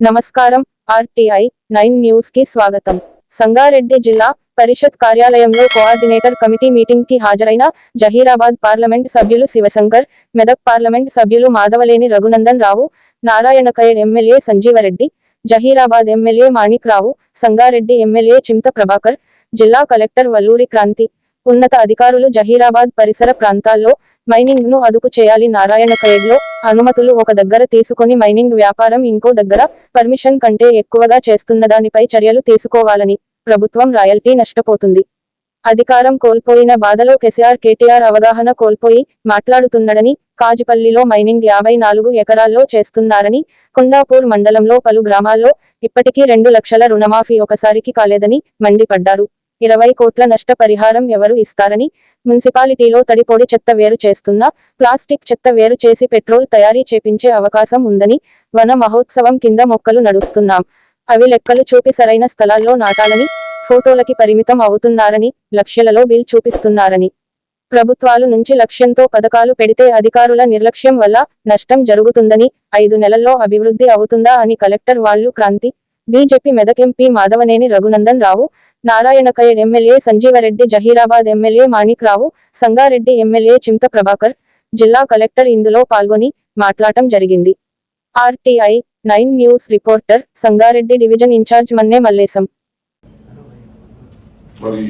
నమస్కారం RTI nine న్యూస్కి స్వాగతం. సంగారెడ్డి జిల్లా పరిషత్ కార్యాలయంలో కోఆర్డినేటర్ కమిటీ మీటింగ్కి హాజరైన జహీరాబాద్ పార్లమెంట్ సభ్యులు శివశంకర్ మెదక్ పార్లమెంట్ సభ్యులు Madhavaneni Raghunandan Rao Narayankhed MLA Sanjeevareddy Zaheerabad MLA Manik Rao Sangareddy MLA Chinta Prabhakar జిల్లా కలెక్టర్ వల్లూరి క్రాంతి. ఉన్నత అధికారులు జహీరాబాద్ పరిసర ప్రాంతాల్లో మైనింగ్ను అదుపు చేయాలి. నారాయణ లో అనుమతులు ఒక దగ్గర తీసుకొని మైనింగ్ వ్యాపారం ఇంకో దగ్గర పర్మిషన్ కంటే ఎక్కువగా చేస్తున్న దానిపై చర్యలు తీసుకోవాలని ప్రభుత్వం రాయల్టీ నష్టపోతుంది. అధికారం కోల్పోయిన బాధలో కేసీఆర్ కేటీఆర్ అవగాహన కోల్పోయి మాట్లాడుతున్నాడని కాజిపల్లిలో మైనింగ్ యాభై నాలుగు ఎకరాల్లో చేస్తున్నారని కొండాపూర్ మండలంలో పలు గ్రామాల్లో ఇప్పటికీ రెండు లక్షల రుణమాఫీ ఒకసారికి కాలేదని మండిపడ్డారు. ఇరవై కోట్ల నష్టపరిహారం ఎవరు ఇస్తారని మున్సిపాలిటీలో తడిపొడి చెత్త వేరు చేస్తున్న ప్లాస్టిక్ చెత్త వేరు చేసి పెట్రోల్ తయారీ చేపించే అవకాశం ఉందని వన మహోత్సవం కింద మొక్కలు నడుస్తున్నాం. అవి లెక్కలు చూపి సరైన స్థలాల్లో నాటాలని ఫోటోలకి పరిమితం అవుతున్నారని లక్షలలో బిల్ చూపిస్తున్నారని. ప్రభుత్వాలు నుంచి లక్ష్యంతో పథకాలు పెడితే అధికారుల నిర్లక్ష్యం వల్ల నష్టం జరుగుతుందని ఐదు నెలల్లో అభివృద్ధి అవుతుందా అని కలెక్టర్ వాళ్ళు Kranti BJP Medak MP Madhavaneni Raghunandan Rao Narayankhed MLA Sanjeevareddy Zaheerabad MLA Manik Rao Sangareddy MLA Chinta Prabhakar జిల్లా కలెక్టర్ ఇందులో పాల్గొని మాట్లాడటం జరిగింది. RTI nine news reporter Sangareddy division incharge Manne Mallesham. మరి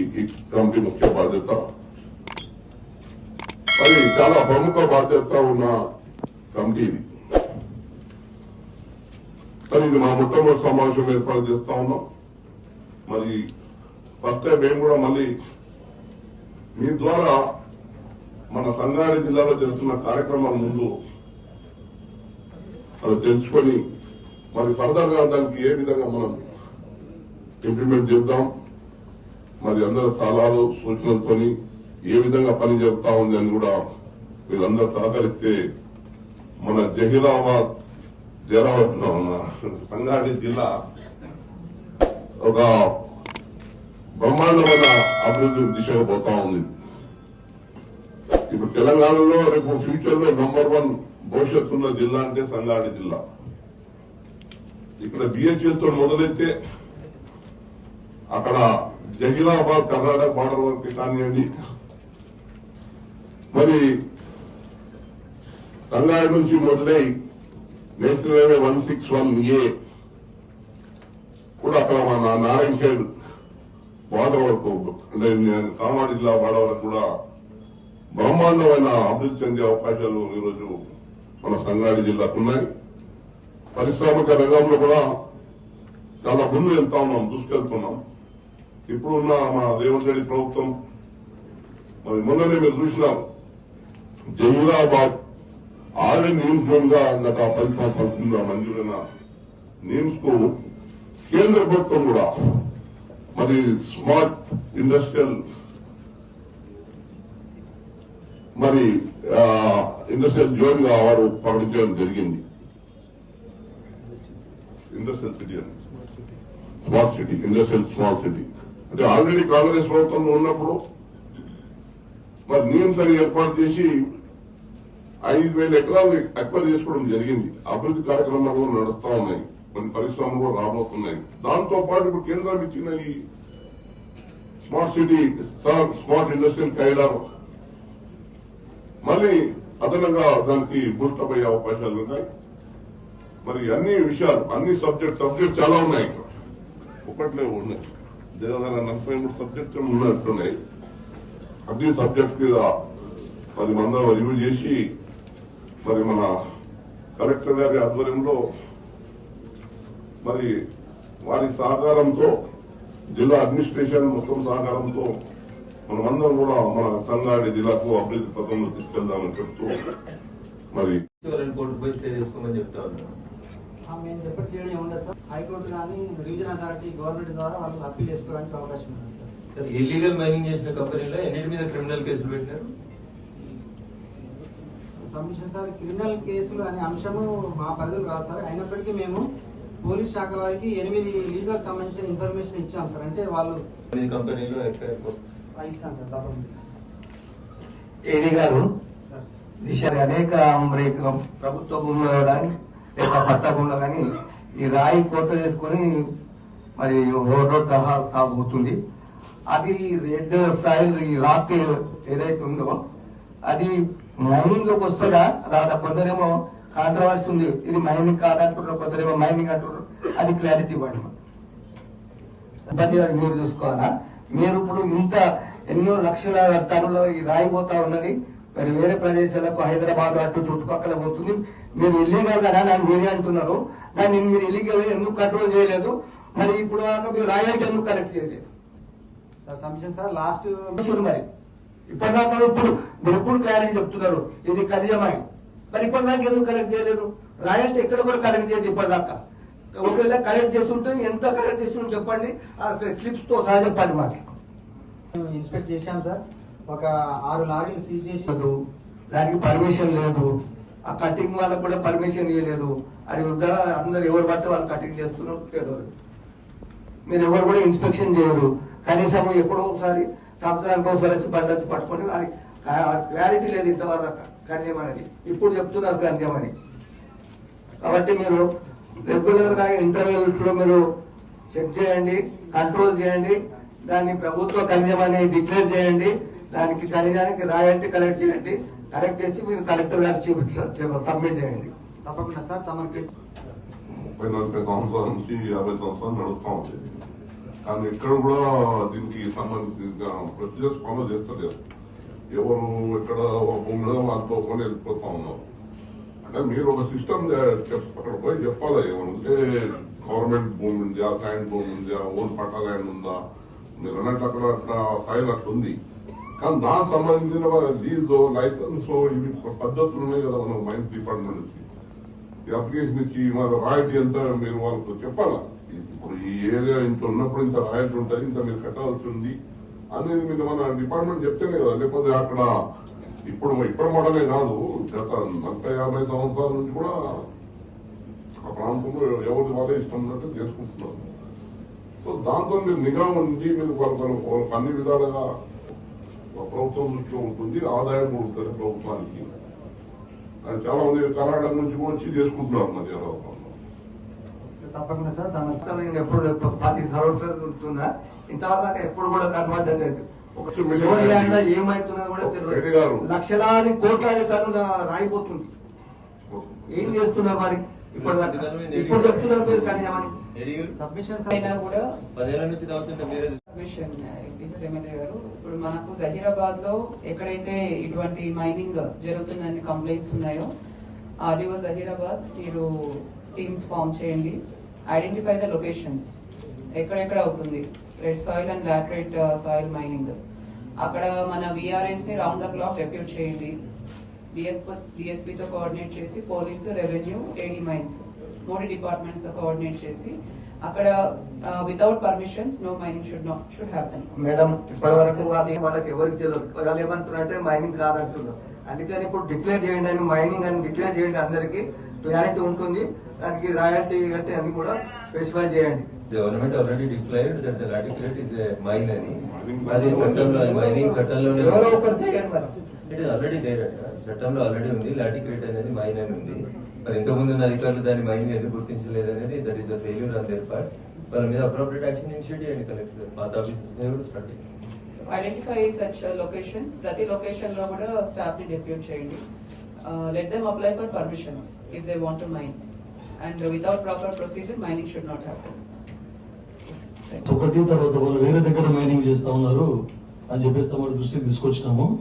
కమిటీ ముఖ్య బాధ్యత. మరి చాలా ప్రముఖ బాధ్యత ఉన్న కమిటీ మరి ఇది మా మొట్టమొదటి సమావేశం ఏర్పాటు చేస్తా ఉన్నాం. మరి ఫస్ట్ టైం మేము కూడా మళ్ళీ మీ ద్వారా మన సంగారెడ్డి జిల్లాలో జరుగుతున్న కార్యక్రమాల ముందు అది తెలుసుకొని మరి ఫర్దర్గా దానికి ఏ విధంగా మనం ఇంప్లిమెంట్ చేద్దాం మరి అందరి సలహాలు సూచనలతో ఏ విధంగా పని జరుగుతా ఉంది అని కూడా మీరందరూ సహకరిస్తే మన జహీరాబాద్ జహీరాబాద్ ఉన్న సంగారెడ్డి జిల్లా ఒక బ్రహ్మాండమైన అభివృద్ధి దిశగా పోతా ఉంది. ఇప్పుడు తెలంగాణలో రేపు ఫ్యూచర్లో నంబర్ వన్ భవిష్యత్తు ఉన్న జిల్లా అంటే సంగారెడ్డి జిల్లా. ఇక్కడ బిహెచ్ఎల్తో మొదలైతే అక్కడ జహీరాబాద్ కర్ణాటక బార్డర్ వరకు కానివ్వండి. మరి సంగారెడ్డి నుంచి మొదలై national highway one six one A కూడా అక్కడ మన నారాయణ ఖేడ్ బార్డర్ అంటే కామారెడ్డి జిల్లా బార్డర్ కూడా బ్రహ్మాండమైన అభివృద్ధి చెందే అవకాశాలు ఈరోజు మన సంగారెడ్డి జిల్లాకు ఉన్నాయి. పారిశ్రామిక రంగంలో కూడా చాలా ముందు వెళ్తా ఉన్నాం దూసుకెళ్తున్నాం. ఇప్పుడున్న మా రేవంత్ రెడ్డి ప్రభుత్వం మరి మొన్ననే మీరు చూసినాం జహీరాబాద్ ఆర్ఎన్ నిమ్స్ జోన్గా గత పది సంవత్సరాల కింద మంజూరైన నిమ్స్కు కేంద్ర ప్రభుత్వం కూడా మరి స్మార్ట్ ఇండస్ట్రియల్ మరి ఇండస్ట్రియల్ జోన్గా వారు ప్రకటించడం జరిగింది. ఇండస్ట్రియల్ సిటీ అని. Smart city industrial smart city అంటే ఆల్రెడీ కాంగ్రెస్ ప్రభుత్వంలో ఉన్నప్పుడు మరి నియమ్స్ అని ఏర్పాటు చేసి ఐదు వేల ఎకరాలు అక్వైర్ చేసుకోవడం జరిగింది. అభివృద్ధి కార్యక్రమాలు కూడా నడుస్తా ఉన్నాయి. కొన్ని పరిశ్రమలు కూడా రాబోతున్నాయి. దాంతో పాటు ఇప్పుడు కేంద్రం ఇచ్చిన ఈ smart city smart industrial corridor మళ్ళీ అదనంగా దానికి బూస్టప్ అయ్యే అవకాశాలు ఉన్నాయి. మరి అన్ని విషయాలు అన్ని సబ్జెక్ట్ సబ్జెక్ట్ చాలా ఉన్నాయి ఒకట్లే ఉన్నాయి. దగ్గర నలభై మూడు సబ్జెక్ట్స్ ఉన్నట్టున్నాయి. అన్ని సబ్జెక్ట్ మీద మరి మందరం రివ్యూ చేసి మరి మన కలెక్టర్ గారి ఆధ్వర్యంలో మరి వారి సహకారంతో జిల్లా అడ్మినిస్ట్రేషన్ మొత్తం సహకారంతో మనమందరం కూడా మన సంగారెడ్డి జిల్లాకు అభివృద్ధి పథంలో తీసుకెళ్దామని చెప్తూ మరి మేము ఎప్పటి చేయడం ఉండదు సార్. హైకోర్టు కానీ అథారిటీ గవర్నమెంట్ ద్వారా వాళ్ళు అప్పీల్ చేసుకోవడానికి అవకాశం ఉంది సార్. ఇల్లీగల్ మైనింగ్ చేసిన కంపెనీలో ఎన్నిటి మీద క్రిమినల్ కేసులు పెట్టినారు సబ్మిషన్ సార్ క్రిమినల్ కేసులు అనే అంశము మా పరిధిలో రాదు సార్. అయినప్పటికీ మేము పోలీస్ శాఖ వారికి ఎనిమిది లీజులకు సంబంధించిన ఇన్ఫర్మేషన్ ఇచ్చాం సార్. అంటే వాళ్ళు కంపెనీలో ఎఫ్ఐఆర్ ఆ, ఇస్తాం సార్ తప్పకుండా ఏడీ గారు అనేక ప్రభుత్వ భూముల్లో కానీ లేక పట్ట భూముల్లో కానీ ఈ రాయి కోత చేసుకొని మరి రోడ్డు తహా సాగుతుంది అది రెడ్ సాయిల్ ఈ రాక్ ఏదైతే ఉందో అది మైనింగ్లోకి వస్తుందా? రాదా? కొందరేమో కాంట్రవర్సీ ఉంది. ఇది మైనింగ్ కాదంటున్నారు కొందరేమో మైనింగ్ అంటున్నారు. అది క్లారిటీ ఇవ్వండి. ఇబ్బంది మీరు చూసుకోవాలా? మీరు ఇప్పుడు ఇంత ఎన్నో లక్షల టన్నుల ఈ రాయి పోతా ఉన్నది. మరి వేరే ప్రదేశాలకు హైదరాబాద్ అటు చుట్టుపక్కల పోతుంది. మీరు ఇల్లీగల్ కదా అని మీరే అంటున్నారు. దాన్ని మీరు ఇల్లీగల్ ఎందుకు కంట్రోల్ చేయలేదు? మరి ఇప్పుడు దాకా మీరు రాయల్టీ ఎందుకు కలెక్ట్ చేయలేదు? సార్ లాస్ట్ మరి ఇప్పటిదాకా ఇప్పుడు మీరు ఎప్పుడు క్లారిటీ చెప్తున్నారు? ఇది ఖనిజమై. మరి ఇప్పటిదాకా ఎందుకు కలెక్ట్ చేయలేదు? రాయల్టీ ఎక్కడ కూడా కలెక్ట్ చేయదు ఇప్పటిదాకా. ఒకవేళ కలెక్ట్ చేస్తుంటే ఎంత కలెక్ట్ చేస్తుంటే చెప్పండి. ఆ స్లిప్స్తో సహా చెప్పండి మాకు. ఇన్స్పెక్ట్ చేశాం సార్. ఒక ఆరు లారీలు సీజ్ చేసి లేదు. దానికి పర్మిషన్ లేదు. ఆ కటింగ్ వాళ్ళకి కూడా పర్మిషన్ ఇవ్వలేదు. అది అందరు ఎవరు పడితే వాళ్ళు కటింగ్ చేస్తున్నారు తెలియదు. మీరు ఎవరు కూడా ఇన్స్పెక్షన్ చేయరు. కనీసం ఎప్పుడో ఒకసారి సంవత్సరానికి ఒకసారి వచ్చి బండి వచ్చి పట్టుకొని అది క్లారిటీ లేదు ఇంతవరకు. కన్యం అనేది ఇప్పుడు చెప్తున్నారు కన్యం అని కాబట్టి మీరు రెగ్యులర్గా ఇంటర్వ్యూస్లో మీరు చెక్ చేయండి కంట్రోల్ చేయండి దాన్ని ప్రభుత్వ ఖనిజం అని డిక్లేర్ చేయండి దానికి ఖనిజానికి రాయండి కలెక్ట్ చేయండి కలెక్ట్ చేసి మీరు కలెక్టర్ గారికి చూపించ సబ్మిట్ చేయండి. తప్పకుండా సార్ తమకి ముప్పై నలభై సంవత్సరాల నుంచి యాభై సంవత్సరాలు నడుస్తా ఉంది. కానీ ఎక్కడ కూడా దీనికి సంబంధించిన ప్రొసీజర్స్ ఫాలో చేస్తలేరు ఎవరు ఎక్కడ భూమిలో వాళ్ళతో కొని వెళ్ళిపోతా ఉన్నారు. అంటే మీరు ఒక సిస్టమ్ అక్కడ పోయి చెప్పాలి ఏమంటే గవర్నమెంట్ భూమి ఉందా? ల్యాండ్ భూమి ఉందా? ఓన్ పట్టా ల్యాండ్ ఉందా? మీరు అన్నట్టు అక్కడ అట్లా సాయిల్ అట్లా ఉంది కానీ దానికి సంబంధించిన లీజు లైసెన్స్ ఇవి పద్ధతులు ఉన్నాయి కదా మనం మైన్స్ డిపార్ట్మెంట్ నుంచి ఈ అప్లికేషన్ ఇచ్చి మరి రాయల్టీ ఎంత మీరు వాళ్ళతో చెప్పాలా? ఇప్పుడు ఈ ఏరియా ఇంత ఉన్నప్పుడు ఇంత రాయల్టీ ఉంటుంది ఇంత మీరు కట్టాల్సి ఉంది అనేది మీరు మన డిపార్ట్మెంట్ చెప్తేనే కదా. లేకపోతే అక్కడ ఇప్పుడు ఇప్పుడు మోడలే కాదు. గత నలభై యాభై సంవత్సరాల నుంచి కూడా ఆ ప్రాంతంలో ఎవరి వాళ్ళే ఇష్టం ఉన్నట్టు చేసుకుంటున్నారు. సో దాంతో మీరు నిఘా ఉండి మీరు వాళ్ళకి అన్ని విధాలుగా ప్రభుత్వం దృష్టిలో ఉంటుంది ఆదాయం కూడా ఉంటుంది ప్రభుత్వానికి చాలా మంది కర్ణాటక నుంచి కూడా వచ్చి చేసుకుంటున్నారు మరి తప్పకుండా సార్ తన ఇష్టం ఎప్పుడు ఎప్పుడు పది సంవత్సరాలు ఉంటుందా? ఇంతవరకు ఎప్పుడు కూడా కన్వర్ట్ అనేది ఎవరి ల్యాండ్ కూడా. తెలియదు. లక్షలాది కోట్లాది టన్నుల రాయిపోతుంది. ఏం చేస్తున్నారు మరి? ఇప్పుడు ఇప్పుడు చెప్తున్నారు మీరు కన్యామని సబ్మిషన్ అయినా కూడా నుంచి ఎమ్మెల్యే గారు ఇప్పుడు మనకు జహీరాబాద్లో ఎక్కడైతే ఇటువంటి మైనింగ్ జరుగుతుందని కంప్లైంట్స్ ఉన్నాయో ఆర్డీఓ జహీరాబాద్ మీరు టీమ్స్ ఫామ్ చేయండి. ఐడెంటిఫై ద లొకేషన్స్ ఎక్కడెక్కడ అవుతుంది? Red soil and laterite soil mining అక్కడ మన విఆర్ఎస్ని రౌండ్ ద క్లాక్ డెప్యూట్ చేయండి. డిఎస్పీ తో కోఆర్డినేట్ చేసి పోలీసు రెవెన్యూ ఏడీ మైన్స్ మూడు డిపార్ట్మెంట్స్తో కోఆర్డినేట్ చేసి అక్కడ without permissions no mining should not should happen madam ఇప్పటి వరకు అది వాళ్ళకి ఎవరికి తెలియదు. వాళ్ళు ఏమంటున్నారంటే మైనింగ్ కాదంటున్నారు. అందుకని ఇప్పుడు డిక్లేర్ చేయండి అని మైనింగ్ అని డిక్లేర్ చేయండి అందరికి. క్లారిటీ ఉంటుంది. దానికి రాయల్టీ అంటే అని కూడా స్పెసిఫై చేయండి. Government already declared that the laterite is a mine అని అది చట్టంలో మైనింగ్ చట్టంలోనే ఇట్ ఇస్ ఆల్రెడీ దేర్ చట్టంలో ఆల్రెడీ ఉంది. లాటిక్యులేట్ అనేది మైన్ అని ఉంది. మరి ఇంతకుముందు ఉన్న అధికారులు దాన్ని మైన్ ఎందుకు గుర్తించలేదు అనేది that is a failure on their part వాళ్ళ మీద అప్రోప్రియట్ యాక్షన్ ఇనిషియేట్ చేయండి కలెక్టర్ పాత offices start identify such locations ప్రతి లొకేషన్లో కూడా స్టాఫ్ని డెప్యూట్ చేయండి. Let them apply for permissions if they want to mine and without proper procedure mining should not happen ఒకటి తర్వాత వాళ్ళు వేరే దగ్గర మైనింగ్ చేస్తా ఉన్నారు అని చెప్పేసి తమ దృష్టికి తీసుకొచ్చినాము.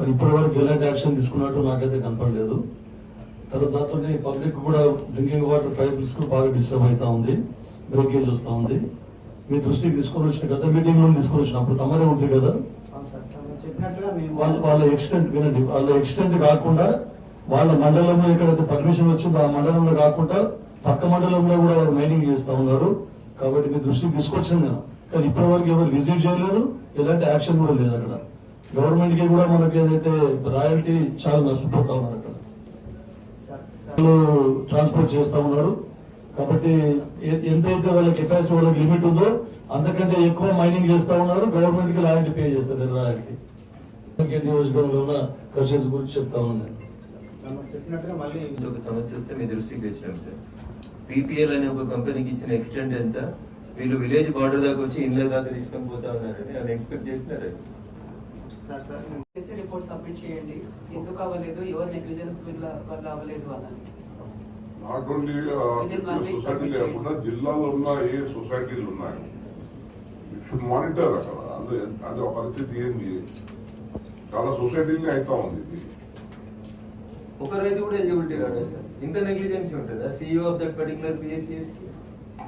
మరి ఇప్పటి వరకు ఎలాంటి యాక్షన్ తీసుకున్నట్టు నాకైతే కనపడలేదు. తర్వాత దాంతో పబ్లిక్ కూడా డ్రింకింగ్ వాటర్ పైప్స్కు బాగా డిస్టర్బ్ అవుతా ఉంది. బ్రేకేజ్ వస్తా ఉంది. మీ దృష్టికి తీసుకొని వచ్చిన గత మీటింగ్లో తీసుకొని వచ్చిన అప్పుడు తమరే ఉంటుంది కదా? వాళ్ళ వాళ్ళ ఎక్స్టెంట్ వినండి. వాళ్ళ ఎక్స్టెంట్ కాకుండా వాళ్ళ మండలంలో ఎక్కడైతే పర్మిషన్ వచ్చిందో ఆ మండలంలో కాకుండా పక్క మండలంలో కూడా వారు మైనింగ్ చేస్తా ఉన్నారు. కాబట్టి మీ దృష్టికి తీసుకొచ్చాను నేను. కానీ ఇప్పటి వరకు ఎవరు విజిట్ చేయలేదు ఎలాంటి యాక్షన్ కూడా లేదు అక్కడ. గవర్నమెంట్కి కూడా మనకి ఏదైతే రాయల్టీ చాలా నష్టపోతా ఉన్నారు అక్కడ. ట్రాన్స్పోర్ట్ చేస్తా ఉన్నారు. కాబట్టి ఎంతైతే వాళ్ళ కెపాసిటీ వాళ్ళకి లిమిట్ ఉందో అంతకంటే ఎక్కువ మైనింగ్ చేస్తా ఉన్నారు. గవర్నమెంట్కి రాయల్టీ పే చేస్తారు రాయల్టీ. నియోజకవర్గంలో ఉన్న క్వశ్చన్స్ గురించి చెప్తా ఉన్నాను. చెప్పినట్టుగా మళ్ళీ సమస్య వస్తే మీ దృష్టికి తెచ్చినాం సార్. పీపీఎల్ అనే ఒక కంపెనీకి ఇచ్చిన ఎక్స్టెంట్ ఎంత? వీళ్ళు విలేజ్ బార్డర్ దాకా వచ్చి ఇళ్ళ దాకా తీసుకొని పోతా ఉన్నారని అని ఎక్స్పెక్ట్ చేస్తున్నారు సార్ సార్ చేసి రిపోర్ట్ సబ్మిట్ చేయండి. ఎందుకు అవ్వలేదు? ఎవరు నెగ్లిజెన్స్ వల్ల వల్ల? అవ్వలేదు అని నాట్ ఓన్లీ సొసైటీ కాకుండా జిల్లాలో ఉన్న ఏ సొసైటీలు ఉన్నాయి? షుడ్ మానిటర్ అక్కడ. ఆ పరిస్థితి ఏంది? చాలా సొసైటీలనే అవుతా ఉంది ఇది. ఒక రైతు కూడా ఎలిజిబిలిటీ రాడా సార్. ఇంత నెగ్లిజెన్సీ ఉంటుందా? సీఈఓ ఆఫ్ దట్ పర్టికులర్ పిఎస్సిఎస్కి?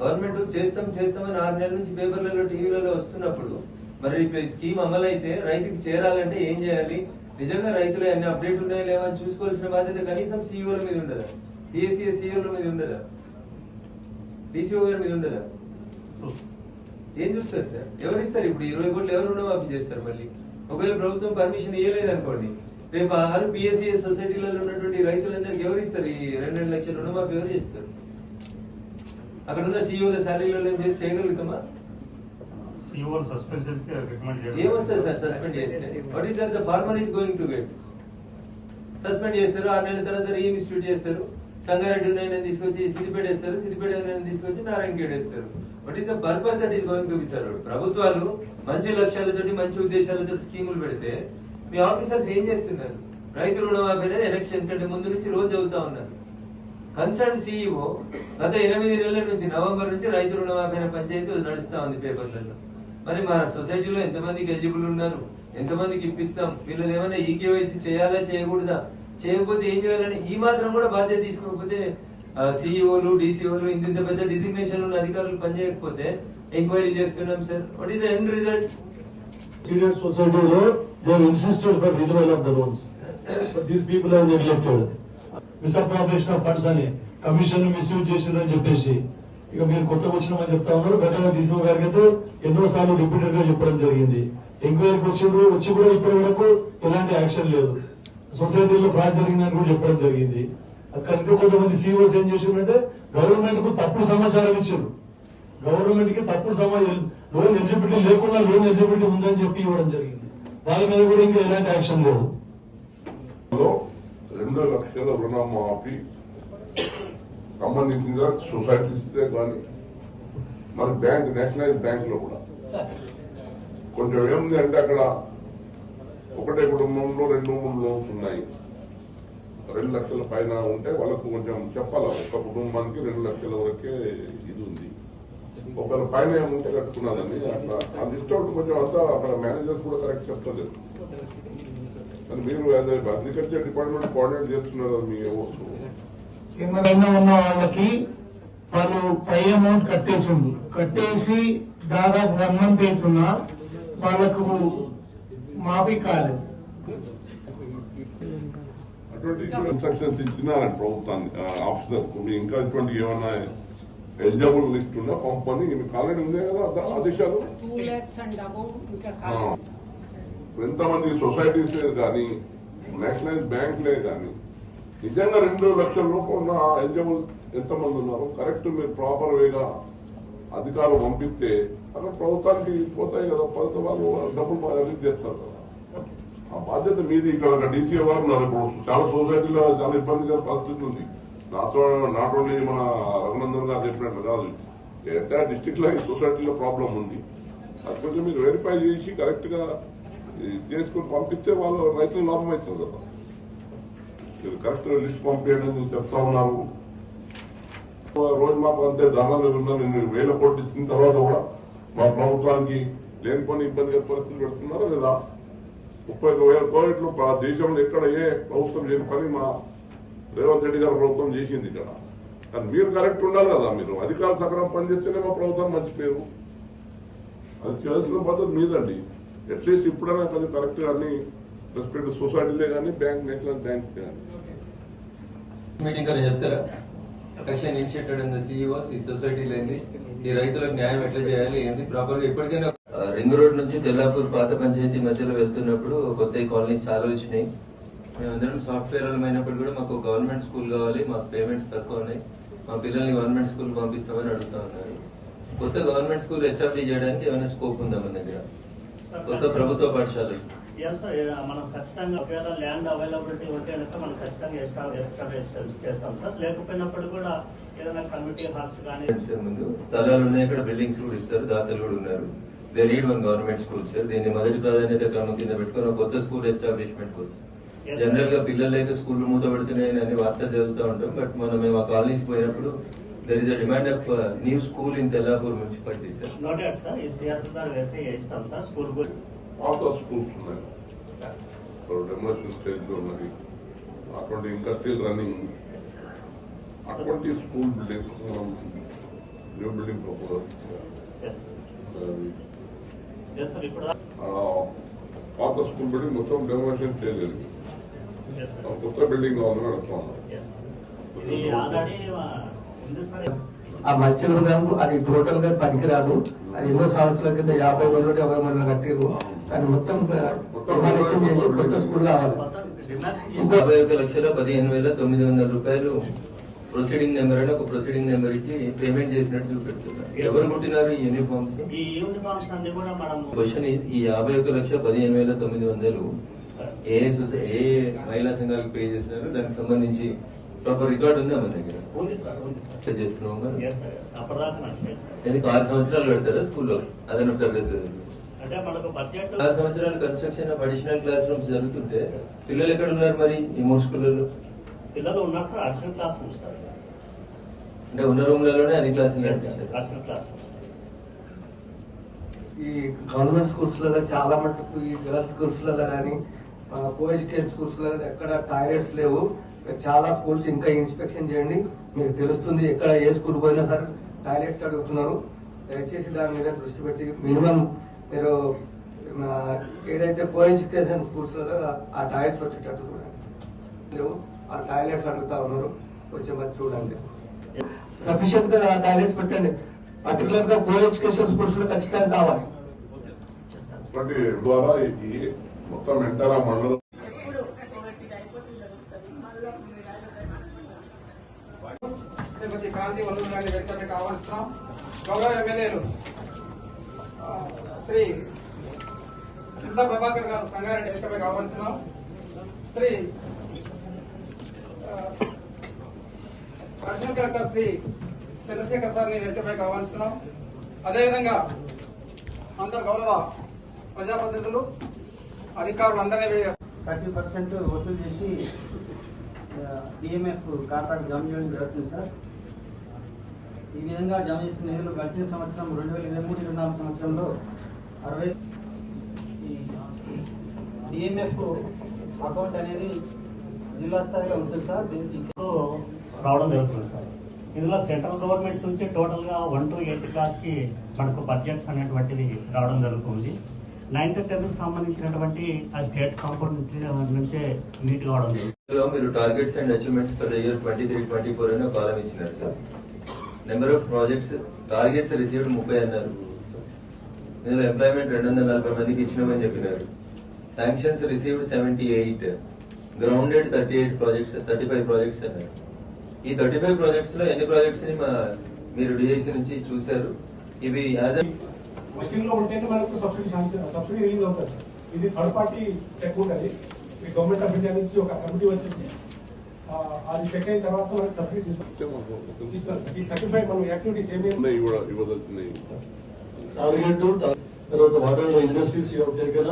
గవర్నమెంట్ చేస్తాం చేస్తామని ఆరు నెలల నుంచి పేపర్లలో టీవీలలో వస్తున్నప్పుడు మరి స్కీమ్ అమలు అయితే రైతుకి చేరాలంటే ఏం చేయాలి? నిజంగా రైతులు అన్ని అప్డేట్ ఉన్నాయా లేవా అని చూసుకోవాల్సిన బాధ్యత కనీసం సీఈఓల మీద ఉండదా? పిఎస్సిఎస్ సీఈఓల మీద ఉండదా? డిసిఓ గారి మీద ఉండదా? ఏం చూస్తారు సార్? ఎవరు ఇస్తారు ఇప్పుడు? ఇరవై కోట్లు ఎవరు రుణమాఫీ చేస్తారు మళ్ళీ? ఒకవేళ ప్రభుత్వం పర్మిషన్ ఇవ్వలేదు అనుకోండి రేపు ఆరు పిఎస్సి సొసైటీలలో ఉన్నటువంటి రైతులందరికీ ఎవరు ఇస్తారు? ఈ రెండు రెండు లక్షల రుణమాఫీ ఎవరు చేస్తారు? అక్కడ ఉన్న సీఈఓల శాలరీలలో చేసి చేయగలుగుతామా? సార్ సస్పెండ్ చేస్తే? What is the farmer is going to get suspend చేస్తారు ఆరు నెలల తర్వాత రీఇన్స్టిట్యూట్ చేస్తారు. సంగారెడ్డి తీసుకొచ్చి సిద్దిపేట వేస్తారు సిద్దిపేట తీసుకొచ్చి నారాయణఖేడ్ వేస్తారు. What is the purpose that is going to be ప్రభుత్వాలు మంచి లక్ష్యాలతోటి మంచి ఉద్దేశాలతో స్కీములు పెడితే మీ ఆఫీసర్స్ ఏం చేస్తున్నారు? రైతు రుణమాఫీ అనేది ఎలక్షన్ కంటే ముందు నుంచి రోజు అవుతా ఉన్నారు కన్సర్న్ సీఈఓ గత ఎనిమిది నెలల నుంచి నవంబర్ నుంచి రైతు రుణమాఫీ పంచాయతీ నడుస్తా ఉంది పేపర్లలో. మరి మన సొసైటీలో ఎంతమందికి ఎలిజిబుల్ ఉన్నారు? ఎంతమందికి ఇప్పిస్తాం? వీళ్ళది ఏమైనా ఈకేవైసీ చేయాలా చేయకూడదా? చేయకపోతే ఏం చేయాలని ఈ మాత్రం కూడా బాధ్యత తీసుకోకపోతే సిఇఓలు డిసిఓలు ఇంత ఇంత పెద్ద డిజిగ్నేషన్ ఉన్న అధికారులు పనిచేయకపోతే ఎంక్వైరీ చేస్తున్నాం sir. What is end result senior సొసైటీలో they insisted for renewal of the loans but these people are neglected misappropriation of funds అని కమిషన్ మిస్యూజ్ చేసిందని చెప్పేసి ఇక మీరు కొత్త వచ్చినామని చెప్తా ఉన్నారు. గతంగా డీసీఓ గారికి అయితే ఎన్నో సార్లు రిపీటెడ్గా చెప్పడం జరిగింది. ఎంక్వైరీకి వచ్చినప్పుడు వచ్చి కూడా ఇప్పటి వరకు ఎలాంటి యాక్షన్ లేదు. సొసైటీలో ఫ్రాడ్ జరిగిందని కూడా చెప్పడం జరిగింది. కనుక కొంతమంది సీఓస్ ఏం చేసిందంటే గవర్నమెంట్కు తప్పుడు సమాచారం ఇచ్చారు గవర్నమెంట్కి తప్పుడు సమాచారం లోన్ ఎలిజిబిలిటీ లేకుండా లోన్ ఎలిజిబిలిటీ ఉందని చెప్పి ఇవ్వడం జరిగింది. వాళ్ళ మీద కూడా ఇంకా ఎలాంటి యాక్షన్ లేదు. లో రెండు లక్షల రుణమాఫీ సంబంధించిన సొసైటీస్ కానీ మరి బ్యాంక్ నేషనలైజ్ బ్యాంక్లో కూడా కొంచెం ఏముంది అంటే అక్కడ ఒకటే కుటుంబంలో రెండు మూడు లోన్స్ ఉన్నాయి. రెండు లక్షల పైన ఉంటే వాళ్ళకు కొంచెం చెప్పాలి? ఒక కుటుంబానికి రెండు లక్షల వరకే ఇది ఉంది. ఒకవేళ పైన ఏముంటే కట్టుకున్నదని అట్లా ఆ లిస్ట్ అవుట్ కొంచెం అంతా అక్కడ మేనేజర్స్ కూడా కరెక్ట్ చెప్తలేదు మరి మీరు అగ్రికల్చర్ డిపార్ట్మెంట్ కోఆర్డినేట్ చేస్తున్నారు మీ చిన్నరంగా ఉన్న వాళ్ళకి వాళ్ళు పై అమౌంట్ కట్టేసింది కట్టేసి దాదాపు వన్ మంత్ అవుతున్నా వాళ్ళకు మాఫీ కాలేదు. అటువంటి ఇన్స్ట్రక్షన్స్ ఇచ్చినారండి ప్రభుత్వాన్ని ఆఫీసర్స్ ఇంకా ఇటువంటి ఏమన్నా ఎలిజిబుల్ లిస్ట్ ఉన్నా పంపని మీకు ఆల్రెడీ ఉందే కదా ఆ ఆదేశాలు ఎంతమంది సొసైటీస్ కానీ నేషనలైజ్ బ్యాంక్లే కానీ నిజంగా రెండు లక్షల రూపాయలు ఉన్న ఎలిజిబుల్ ఎంతమంది ఉన్నారు కరెక్ట్ మీరు ప్రాపర్ వేగా అధికారులు పంపిస్తే అక్కడ ప్రభుత్వానికి పోతాయి కదా ప్రభుత్వ వాళ్ళు డబ్బులు రిలీజ్ చేస్తారు కదా. ఆ బాధ్యత మీది ఇక్కడ డీసీఓ గారు ఉన్నారు ఇప్పుడు. చాలా సొసైటీలో చాలా ఇబ్బందికర పరిస్థితి ఉంది. నాతో నాట్ ఓన్లీ మన రఘునందన్ గారు చెప్పినట్లు కాదు. ఎంటైర్ డిస్టిక్లో సొసైటీలో ప్రాబ్లం ఉంది. అది కొంచెం మీరు వెరిఫై చేసి కరెక్ట్గా ఇది చేసుకుని పంపిస్తే వాళ్ళు రైతులు లాభం అవుతుంది కదా మీరు కరెక్ట్ లిస్ట్ పంపించండి అని చెప్తా ఉన్నారు. రోజు మాకు అంతే ధరలు ఉన్నారు నేను వేల కోట్లు ఇచ్చిన తర్వాత కూడా మా ప్రభుత్వానికి లేనిపోని ఇబ్బంది పరిస్థితులు పెడుతున్నారా లేదా? ముప్పై ఒక వేల కోట్లు దేశంలో ఎక్కడ ఏ ప్రభుత్వం లేని పని మా రేవంత్ రెడ్డి గారు ప్రభుత్వం చేసింది ఇక్కడ. కానీ మీరు కరెక్ట్ ఉండాలి కదా మీరు. అధికారులు సక్రమం పనిచేస్తేనే మా ప్రభుత్వం మంచి పేరు. అది చేయాల్సిన పద్ధతి మీదండి. అట్లీస్ట్ ఇప్పుడైనా కొంచెం కరెక్ట్ అన్ని రెస్పెక్ట్ సొసైటీలే కానీ బ్యాంక్ నేషనల్ బ్యాంక్ కానీ మీటింగ్ చెప్తారా? Action initiated in the CEOs ఈ సొసైటీలో ఏంది? ఈ రైతులకు న్యాయం ఎట్లా చేయాలి? ఏంది? ప్రాపర్గా ఇప్పటికైనా ఆ, రింగ్ రోడ్ నుంచి తెల్లాపూర్ పాత పంచాయతీ మధ్యలో వెళ్తున్నప్పుడు కొత్త కాలనీస్ చాలా వచ్చినాయి మేమందరం సాఫ్ట్వేర్ అయినప్పుడు కూడా మాకు గవర్నమెంట్ స్కూల్ కావాలి మాకు పేమెంట్స్ తక్కువ ఉన్నాయి మా పిల్లల్ని గవర్నమెంట్ స్కూల్ పంపిస్తామని అడుగుతా ఉన్నారు. కొత్త గవర్నమెంట్ స్కూల్ ఎస్టాబ్లిష్ చేయడానికి ఏమైనా స్కోప్ ఉందా మన దగ్గర? కొత్త ప్రభుత్వ పాఠశాలలు. మనం ఖచ్చితంగా ఒకవేళ ల్యాండ్ అవైలబిలిటీ ఉంటే కనుక మనం ఖచ్చితంగా ఎస్టాబ్లిష్ చేస్తాం సార్ లేకపోయినప్పుడు కూడా ఏదైనా కమిటీ హాల్స్ కానీ ముందు స్థలాలు ఉన్నాయి ఇక్కడ బిల్డింగ్స్ కూడా ఇస్తారు దాతలు కూడా ఉన్నారు. They need one government school sir దీన్ని మొదటి ప్రాధాన్యత క్రమం కింద పెట్టుకుని కొత్త స్కూల్ ఎస్టాబ్లిష్మెంట్ కోసం. జనరల్గా. పిల్లలు లేక స్కూల్ మూతపడుతున్నాయని అన్ని వార్తలు చదువుతూ ఉంటాం. బట్ మనం మేము ఆ కాలనీస్ పోయినప్పుడు there is a demand of new school in Tellapur municipality sir noted sir ఈ సిఆర్ అయితే ఇస్తాం సార్ స్కూల్ స్కూల్స్ ఉన్నాయి. డెమోషన్ స్టేజ్లో ఉన్నది. అటువంటి ఇంకా స్టిల్ రన్నింగ్ అటువంటి స్కూల్ బిల్డింగ్స్ మనం new building proposal yes yes sir ఇప్పుడు పాత స్కూల్ బిల్డింగ్ మొత్తం డెమోషన్ చేయలేదు. కొత్త బిల్డింగ్ ఆ మత్స్య గ్రామం అది టోటల్గా పనికిరాదు. అది ఎన్నో సంవత్సరాల కింద యాభై మంది యాభై మంది కట్టారు దాన్ని మొత్తం డెమాలిషన్ చేసి కొత్త స్కూల్ కావాలి. యాభై ఒక్క లక్షల పదిహేను వేల తొమ్మిది వందల రూపాయలు ప్రొసీడింగ్ నెంబర్ అని ఒక ప్రొసీడింగ్ నెంబర్ ఇచ్చి పేమెంట్ చేసినట్టు చూపెడుతున్నారు. ఎవరు కుట్టినారు ఈ యూనిఫామ్స్ ఈ యూనిఫామ్స్ అన్ని కూడా మనం క్వశ్చన్ ఈస్ ఈ యాభై ఒక్క లక్ష పదిహేను వేల తొమ్మిది వందలు ఏ ఏ మహిళా సంఘాలకు పే చేసినారు దానికి సంబంధించి ప్రాపర్ రికార్డ్ ఉందా మన దగ్గర. చెక్ చేస్తున్నాం ఎందుకు ఆరు సంవత్సరాలు పెడతారా స్కూల్లో? తరగతి బడ్జెట్ ఆరు సంవత్సరాలు construction of additional class rooms జరుగుతుంటే పిల్లలు ఎక్కడ ఉన్నారు మరి ఈ మూడు స్కూళ్ళలో పిల్లలు ఉన్నారు sir additional class room sir. అంటే ఉన్న రూమ్లలోనే అన్ని క్లాసులు అడిషనల్ క్లాస్ ఈ గవర్నమెంట్ స్కూల్స్లలో చాలా మటుకు ఈ గర్ల్స్ స్కూల్స్లలో కానీ కో ఎడ్యుకేషన్ స్కూల్స్లో ఎక్కడ టాయిలెట్స్ లేవు. చాలా స్కూల్స్ ఇంకా ఇన్స్పెక్షన్ చేయండి. మీకు తెలుస్తుంది ఎక్కడ ఏ స్కూల్ పోయినా సరే టాయిలెట్స్ అడుగుతున్నారు. దయచేసి దాని మీద దృష్టి పెట్టి మినిమం మీరు ఏదైతే కో ఎడ్యుకేషన్ స్కూల్స్ ఆ టాయిలెట్స్ వచ్చేటట్టు చూడండి లేవు. ఆ టాయిలెట్స్ అడుగుతా ఉన్నారు. కొంచెం అది చూడండి. సఫిషియెంట్గా టాయిలెట్స్ పెట్టండి. పర్టికులర్గా కో ఎడ్యుకేషన్ స్కూల్స్లో ఖచ్చితంగా కావాలి. ద్వారా మొత్తం ఎంటారా మండలం శ్రీమతి క్రాంతి వల్లూరు వెంటనే కావాల్సినాం గౌరవ ఎమ్మెల్యేలు శ్రీ చింత ప్రభాకర్ గారు సంగారెడ్డి వెంటనే కావాల్సినాం శ్రీ ఆ, అడిషనల్ కలెక్టర్ శ్రీ చంద్రశేఖర్ సార్ని వెంటనే కావాల్సినాం అదేవిధంగా అందరు గౌరవ ప్రజాప్రతినిధులు అధికారులు అందరినీ థర్టీ పర్సెంట్ వసూలు చేసి డిఎంఎఫ్ ఖాతాకు జమ చేయడం జరుగుతుంది సార్. ఈ విధంగా జమ చేసిన నిధులు గడిచిన సంవత్సరం రెండు వేల ఇరవై మూడు ఇరవై నాలుగు సంవత్సరంలో అరవై ఈ డిఎంఎఫ్ అకౌంట్ అనేది జిల్లా స్థాయిలో ఉంటుంది సార్. దీనికి రావడం జరుగుతుంది సార్. ఇందులో సెంట్రల్ గవర్నమెంట్ నుంచి టోటల్గా వన్ టు ఎయిత్ క్లాస్కి మనకు బడ్జెట్స్ అనేటువంటిది రావడం జరుగుతుంది. నైన్త్ టెన్త్ సంబంధించినటువంటి ఆ స్టేట్ కాంపౌండ్ నుంచే నీట్ కావడం జరుగుతుంది ఇందులో మీరు targets and achievements for the year twenty three twenty four అని కాలం ఇచ్చినారు sir number of projects targets received ముప్పై అన్నారు. ఇందులో ఎంప్లాయ్మెంట్ రెండు వందల నలభై మందికి ఇచ్చినామని చెప్పినారు. Sanctions received seventy eight grounded thirty eight projects thirty five projects అన్నారు. ఈ థర్టీ ఫైవ్ ప్రాజెక్ట్స్లో ఎన్ని ప్రాజెక్ట్స్ని మా మీరు డిఐసి నుంచి చూశారు? ఇవి యాజ్ వర్కింగ్లో ఉంటేనే మనకు సబ్సిడీ శాంక్షన్ సబ్సిడీ రిలీజ్ అవుతుంది. సార్ ఇది థర్డ్ పార్టీ చెక్ ఉంటుంది. ఈ గవర్నమెంట్ ఆఫ్ ఇండియా నుంచి ఒక కమిటీ వచ్చేసి ఆ, అది చెక్ అయిన తర్వాత మనకు సబ్సిడీ తీసుకుంటాం. ఈ థర్టీ ఫైవ్ మనం యాక్టివిటీస్ ఏమేమి ఇవ్వదలుచున్నాయి. తర్వాత what industries you have taken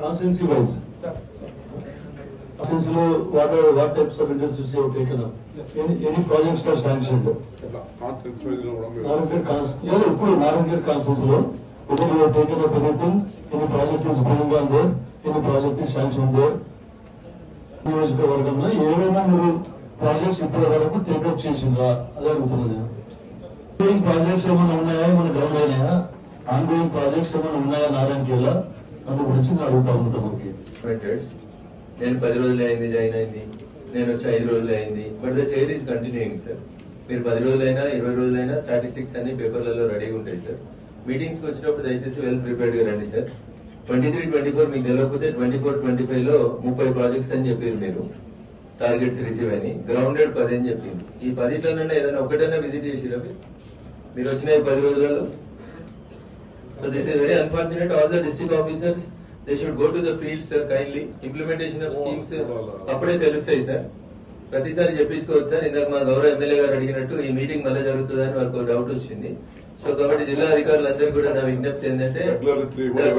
constituency wise sir constituency లో what are what types of industries you have taken any any projects are sanctioned కాన్ఫరెన్స్లో కూడా ఇప్పుడు నారాయణగఢ్ కాన్స్టిట్యూన్సీ లో whether you have taken up anything, any project is going on there, any project is sanctioned there. నియోజకవర్గంలో ఏవైనా మీరు projects ఇప్పటి వరకు take up చేసిండ్రా? అదే అడుగుతున్నది. ఆన్గోయింగ్ ప్రాజెక్ట్స్ ఏమైనా ఉన్నాయా? ఏమైనా డౌన్ అయినాయా? ఆన్గోయింగ్ ప్రాజెక్ట్స్ ఏమైనా ఉన్నాయా నారాయణకేలా అందు గురించి నేను అడుగుతా ఉంటాను మనకి. నేను పది రోజులు అయింది జాయిన్ అయింది. నేను వచ్చి ఐదు రోజులు అయింది. But the chair is continuing sir మీరు పది రోజులైనా ఇరవై రోజులైనా స్టాటిస్టిక్స్ అన్ని పేపర్లలో రెడీగా ఉంటాయి సార్ మీటింగ్స్కి వచ్చినప్పుడు దయచేసి వెల్ ప్రిపేర్డ్గా రండి sir twenty three twenty four మీకు తెలియకపోతే ట్వంటీ ఫోర్ ట్వంటీ ఫైవ్లో ముప్పై ప్రాజెక్ట్స్ అని చెప్పారు మీరు. టార్గెట్స్ రిసీవ్ అని గ్రౌండెడ్ పది అని చెప్పింది ఈ పదిట్లోనైనా ఏదైనా ఒకటైనా విజిట్ చేసిరా మీరు? వచ్చిన పది రోజులలో? This is very unfortunate all the district officers they should go to the field, sir, kindly. Implementation of schemes, అప్పుడే తెలుస్తాయి సార్ ప్రతిసారి చెప్పించుకోవచ్చు సార్ ఇందాక మా గౌరవ ఎమ్మెల్యే గారు అడిగినట్టు ఈ మీటింగ్ మళ్ళీ జరుగుతుందని వాళ్ళకు డౌట్ వచ్చింది. సో కాబట్టి జిల్లా అధికారులందరూ కూడా నా విజ్ఞప్తి ఏంటంటే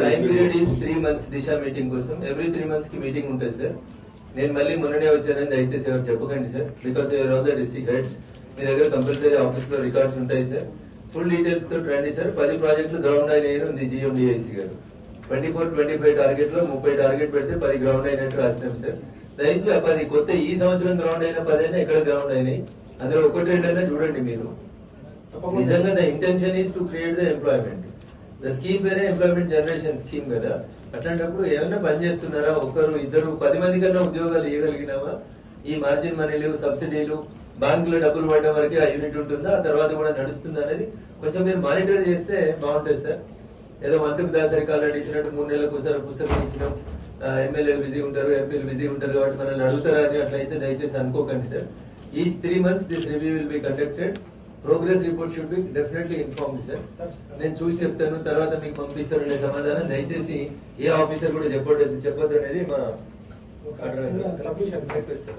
time period is three months Disha meeting కోసం. ఎవ్రీ త్రీ మంత్స్కి మీటింగ్ ఉంటుంది సార్ నేను మళ్ళీ మొన్ననే వచ్చానని దయచేసి ఎవరు చెప్పకండి sir because you're all the district heads మీ దగ్గర కంపల్సరీ ఆఫీస్లో రికార్డ్స్ ఉంటాయి సార్ ఫుల్ డీటెయిల్స్తో రండి సార్ పది ప్రాజెక్టులు గ్రౌండ్ అయినాయి ఉంది జిఎండిఐసి గారు. ట్వంటీ ఫోర్ ట్వంటీ ఫైవ్ టార్గెట్లో ముప్పై టార్గెట్ పెడితే పది గ్రౌండ్ అయినట్టు రాసినాం సార్. దయచేసి ఆ పది కొత్త ఈ సంవత్సరం గ్రౌండ్ అయిన పది అయినా ఎక్కడ గ్రౌండ్ అయినాయి? అందులో ఒకటి రెండైనా చూడండి మీరు. నిజంగా the intention is to create the employment the scheme వేరే ఎంప్లాయ్మెంట్ జనరేషన్ స్కీమ్ కదా. అట్లాంటప్పుడు ఏమైనా పని చేస్తున్నారా? ఒక్కరు ఇద్దరు పది మంది కన్నా ఉద్యోగాలు ఇవ్వగలిగినామా? ఈ మార్జిన్ మనీలు సబ్సిడీలు బ్యాంకులో డబ్బులు పడడం వరకు ఆ యూనిట్ ఉంటుందా? ఆ తర్వాత కూడా నడుస్తుందా అనేది కొంచెం మీరు మానిటర్ చేస్తే బాగుంటుంది సార్. ఏదో మంత్రికి దాసరి కాలాడు ఇచ్చినట్టు మూడు నెలలకు ఒకసారి పుస్తకం ఇచ్చినాం. ఎమ్మెల్యేలు బిజీ ఉంటారు ఎంపీలు బిజీ ఉంటారు కాబట్టి మనల్ని అడుగుతారా అని అట్లయితే దయచేసి అనుకోకండి సార్. ఈ three months this review will be conducted progress report should be definitely inform sir నేను చూసి చెప్తాను తర్వాత మీకు పంపిస్తాను సమాధానం. దయచేసి ఏ ఆఫీసర్ కూడా చెప్పొద్దు చెప్పొద్దు అనేది మా. రిక్వెస్ట్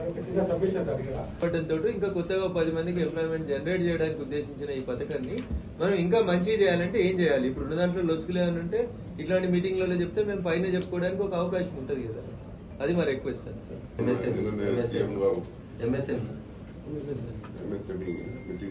ఇవ్వడంతో ఇంకా కొత్తగా పది మందికి ఎంప్లాయ్మెంట్ జనరేట్ చేయడానికి ఉద్దేశించిన ఈ పథకాన్ని మనం ఇంకా మంచిగా చేయాలంటే ఏం చేయాలి? ఇప్పుడు ఉన్న దాంట్లో లొసుకులు ఏమైనా ఉంటే ఇట్లాంటి మీటింగ్లలో చెప్తే మేము పైన చెప్పుకోవడానికి ఒక అవకాశం ఉంటుంది కదా అది మా రిక్వెస్ట్ ఎంఎస్ఎం ఎంఎస్ఎంఈ మీటింగ్